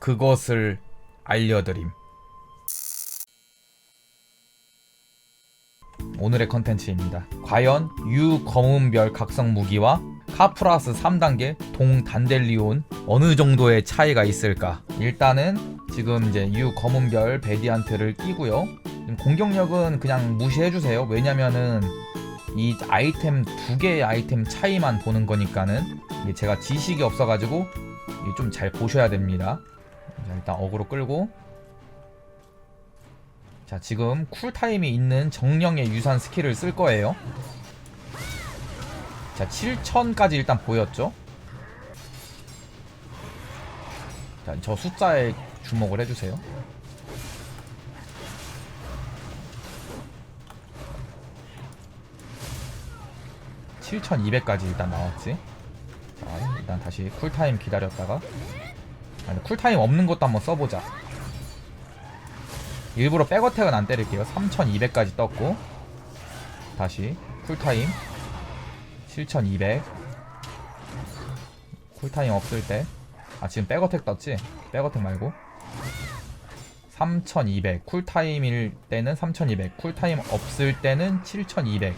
그것을 알려드림. 오늘의 컨텐츠입니다. 과연 유 검은별 각성 무기와 카프라스 3단계 동단델리온 어느 정도의 차이가 있을까? 일단은 지금 이제 유 검은별 베디안트를 끼고요. 공격력은 그냥 무시해 주세요. 왜냐면은 이 아이템 두 개의 아이템 차이만 보는 거니까는 제가 지식이 없어가지고 좀 잘 보셔야 됩니다. 자, 일단 어그로 끌고 자 지금 쿨타임이 있는 정령의 유산 스킬을 쓸 거예요. 자 7000까지 일단 보였죠. 자 저 숫자에 주목을 해주세요. (7200까지) 일단 나왔지 자 일단 다시 쿨타임 기다렸다가 아니, 쿨타임 없는 것도 한번 써보자. 일부러 백어택은 안 때릴게요. 3200까지 떴고. 다시. 쿨타임. 7200 쿨타임 없을 때 아 지금 백어택 떴지? 백어택 말고. 3200 쿨타임일 때는 3200 쿨타임 없을 때는 7200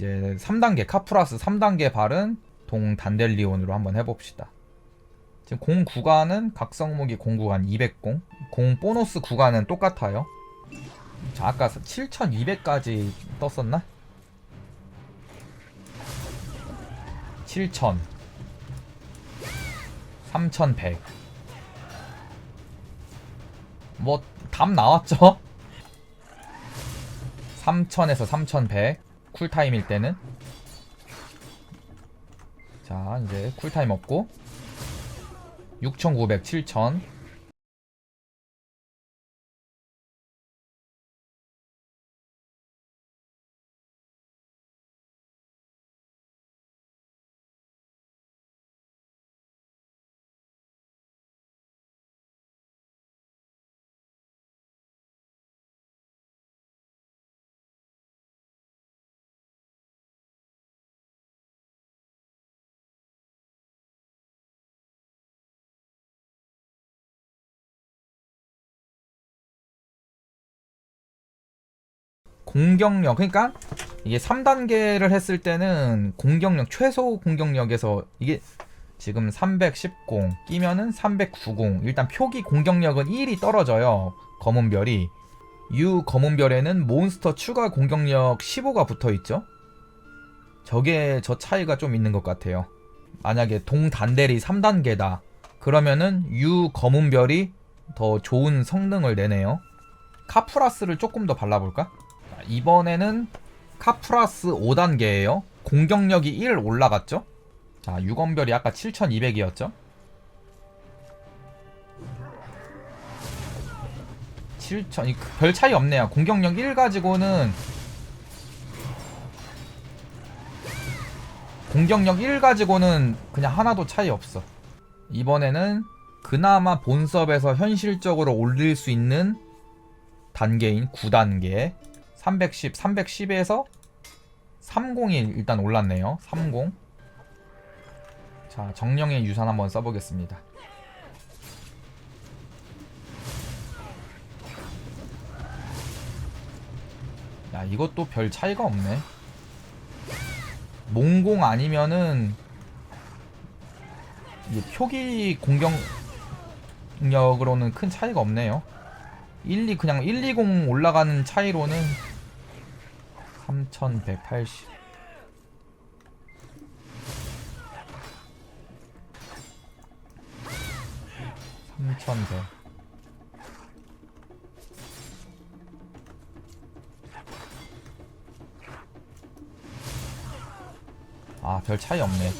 이제 3단계 카프라스 3단계 발은 동 단델리온으로 한번 해봅시다. 지금 공 구간은 각성무기 공 구간 200공, 공 보너스 구간은 똑같아요. 자 아까 7,200까지 떴었나? 7,000 3,100 뭐 답 나왔죠? 3,000에서 3,100 쿨타임일 때는? 자 이제 쿨타임 없고. 6900, 7000 공격력 그러니까 이게 3단계를 했을 때는 공격력 최소 공격력에서 이게 지금 310 끼면은 390 일단 표기 공격력은 1이 떨어져요 검은별이. 유 검은별에는 몬스터 추가 공격력 15가 붙어 있죠? 저게 저 차이가 좀 있는 것 같아요. 만약에 동단델이 3단계다. 그러면은 유 검은별이 더 좋은 성능을 내네요. 카프라스를 조금 더 발라볼까? 이번에는 카프라스 5단계예요. 공격력이 1 올라갔죠? 자, 유검별이 아까 7200이었죠? 7000, 별 차이 없네요. 공격력 1 가지고는 공격력 1 가지고는 그냥 하나도 차이 없어. 이번에는 그나마 본섭에서 현실적으로 올릴 수 있는 단계인 9단계 310, 310에서 30이 일단 올랐네요. 30. 자, 정령의 유산 한번 써보겠습니다. 야, 이것도 별 차이가 없네. 몽공 아니면은 표기 공격력으로는 큰 차이가 없네요. 1, 2 그냥 120 올라가는 차이로는 3180 3100 3180 아, 별 차이 없네.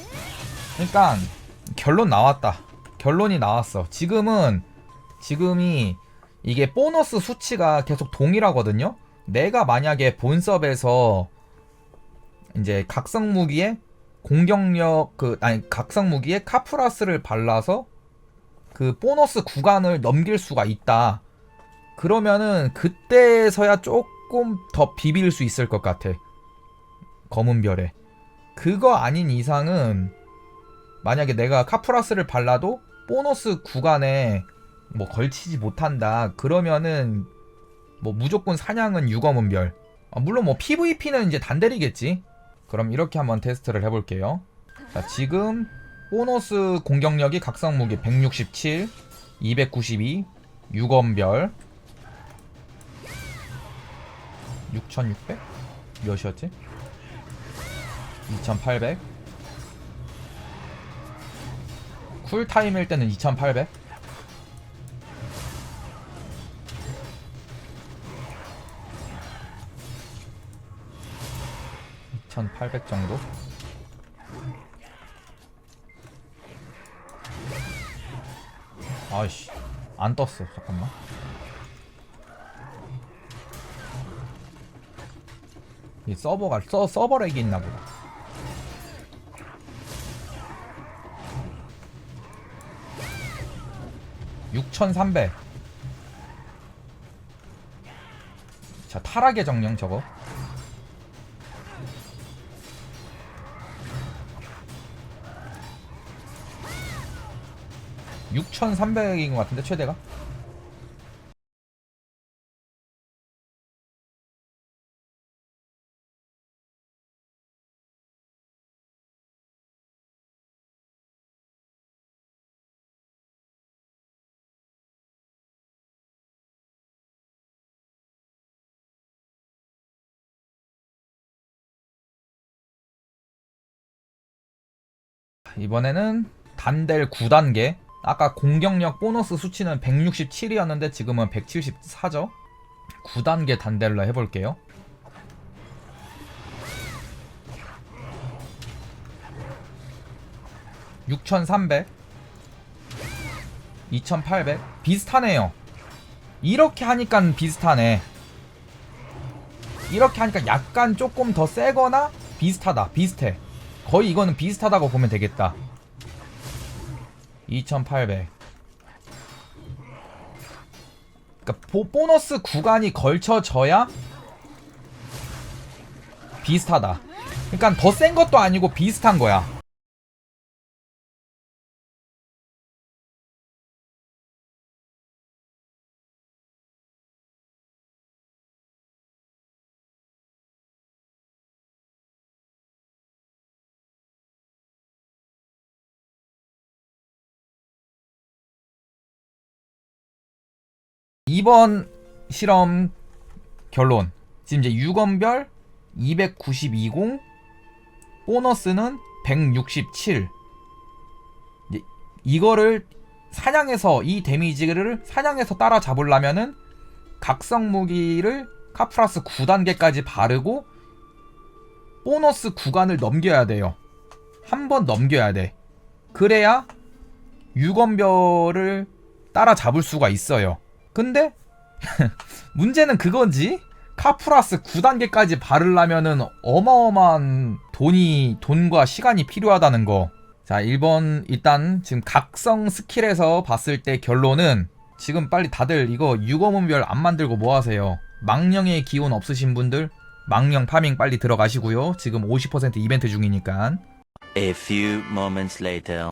그러니까 결론 나왔다. 결론이 나왔어. 지금은 지금이 이게 보너스 수치가 계속 동일하거든요. 내가 만약에 본섭에서 이제 각성 무기에 공격력 그 아니 각성 무기에 카프라스를 발라서 그 보너스 구간을 넘길 수가 있다. 그러면은 그때서야 조금 더 비빌 수 있을 것 같아. 검은 별에. 그거 아닌 이상은 만약에 내가 카프라스를 발라도 보너스 구간에 뭐 걸치지 못한다. 그러면은 뭐 무조건 사냥은 유검은 별. 아, 물론 뭐 PVP는 이제 단대리겠지. 그럼 이렇게 한번 테스트를 해볼게요. 자, 지금 보너스 공격력이 각성 무기 167, 292, 6원별 6600? 몇이었지? 2800 쿨타임일 때는 2800 2800 정도? 아이씨 안 떴어. 잠깐만. 이 서버가 서, 서버 렉이 있나 보다. (6300) 자 타락의 정령 저거 6,300인 것 같은데 최대가? 이번에는 단델 9단계 아까 공격력 보너스 수치는 167이었는데 지금은 174죠? 9단계 단델로 해볼게요. (6300) (2800) 비슷하네요. 이렇게 하니까 비슷하네. 이렇게 하니까 약간 조금 더 세거나 비슷하다 비슷해. 거의 이거는 비슷하다고 보면 되겠다 2800 그러니까 보, 보너스 구간이 걸쳐져야 비슷하다. 그러니까 더 센 것도 아니고 비슷한 거야 이번 실험 결론 지금 이제 6원별 292공 보너스는 167 이제 이거를 사냥해서 이 데미지를 사냥해서 따라잡으려면은 각성 무기를 카프라스 9단계까지 바르고 보너스 구간을 넘겨야 돼요. 한 번 넘겨야 돼. 그래야 6원별을 따라잡을 수가 있어요. 근데 문제는 그건지 카프라스 9단계까지 바르려면은 어마어마한 돈이 돈과 시간이 필요하다는 거. 자, 1번 일단 지금 각성 스킬에서 봤을 때 결론은 지금 빨리 다들 이거 유검은별 안 만들고 뭐 하세요? 망령의 기운 없으신 분들 망령 파밍 빨리 들어가시고요. 지금 50% 이벤트 중이니까. A few moments later.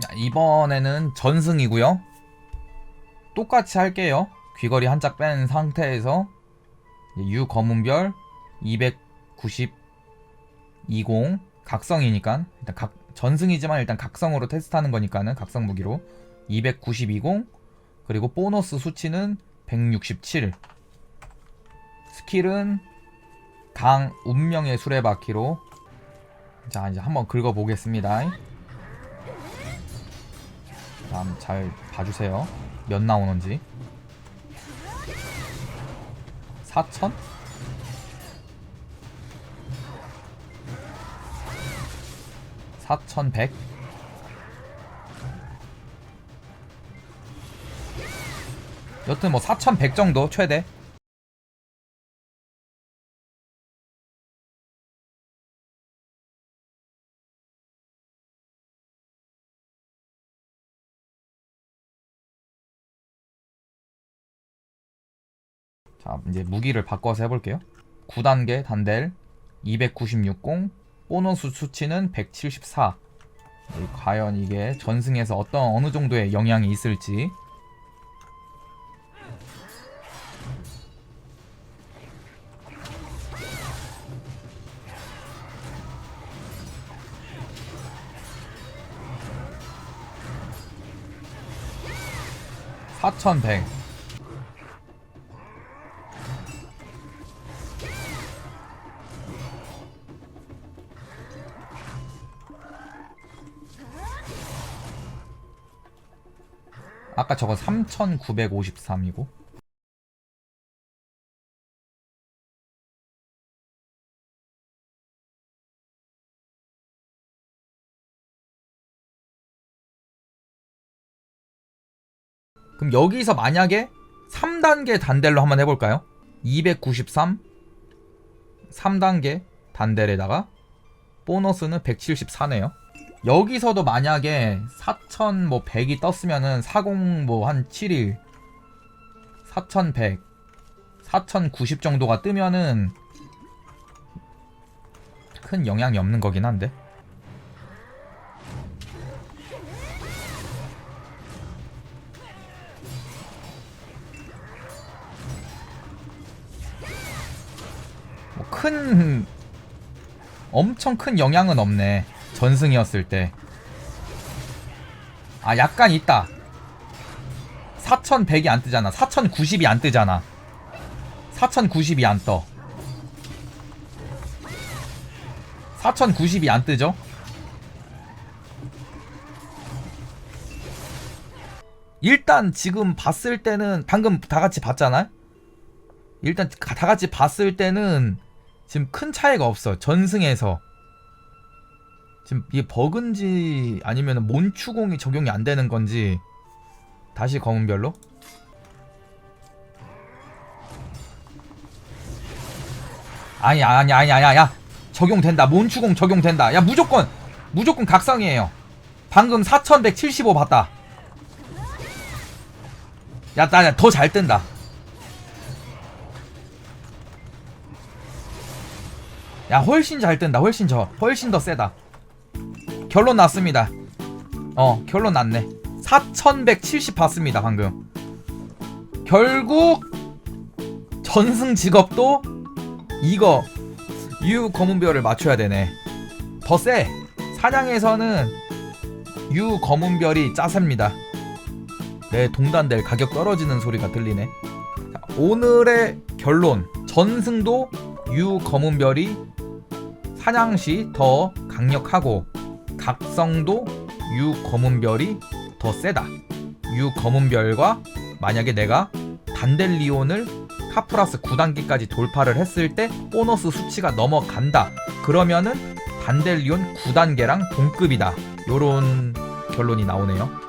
자, 이번에는 전승이고요. 똑같이 할게요. 귀걸이 한 짝 뺀 상태에서 유 검은별 290 20 각성이니까 일단 각 전승이지만 일단 각성으로 테스트하는 거니까는 각성 무기로 290 20 그리고 보너스 수치는 167 스킬은 강 운명의 수레바퀴로 자 이제 한번 긁어 보겠습니다. 다음 잘 봐주세요. 몇 나오는지? 4천? 4100 여튼 뭐4100 정도 최대 자 이제 무기를 바꿔서 해볼게요. 9단계 단델 296공 보너스 수치는 174이 과연 이게 전승에서 어떤 어느 정도의 영향이 있을지. (4100) 아까 저거 3953이고 그럼 여기서 만약에 3단계 단델로 한번 해볼까요? 293 3단계 단델에다가 보너스는 174네요 여기서도 만약에 4000뭐 100이 떴으면은 40 뭐 한 7일 4100 4090 정도가 뜨면은 큰 영향이 없는 거긴 한데. 뭐큰 엄청 큰 영향은 없네 전승이었을 때. 아, 약간 있다. 4100이 안 뜨잖아. 4090이 안 뜨잖아. 4090이 안 떠. 4090이 안 뜨죠? 일단 지금 봤을 때는 방금 다 같이 봤잖아. 일단 다 같이 봤을 때는 지금 큰 차이가 없어. 전승에서 지금 이게 버그인지 아니면 몬추공이 적용이 안 되는 건지 다시 검은별로? 아니 아니 아니 아니 야 적용된다. 몬추공 적용된다. 야 무조건 무조건 각성이에요. 방금 4175 봤다. 야나 더 잘 뜬다. 야 훨씬 잘 뜬다. 훨씬 저 훨씬 더 세다 결론 났습니다. 어, 결론 났네. 4170 봤습니다, 방금. 결국 전승 직업도 이거 유 검은별을 맞춰야 되네. 더 세. 사냥에서는 유 검은별이 짜셉니다. 내 동단될 가격 떨어지는 소리가 들리네. 자, 오늘의 결론. 전승도 유 검은별이 사냥시 더 강력하고 각성도 유 검은별이 더 세다. 유 검은별과 만약에 내가 단델리온을 카프라스 9단계까지 돌파를 했을 때 보너스 수치가 넘어간다. 그러면은 단델리온 9단계랑 동급이다. 요런 결론이 나오네요.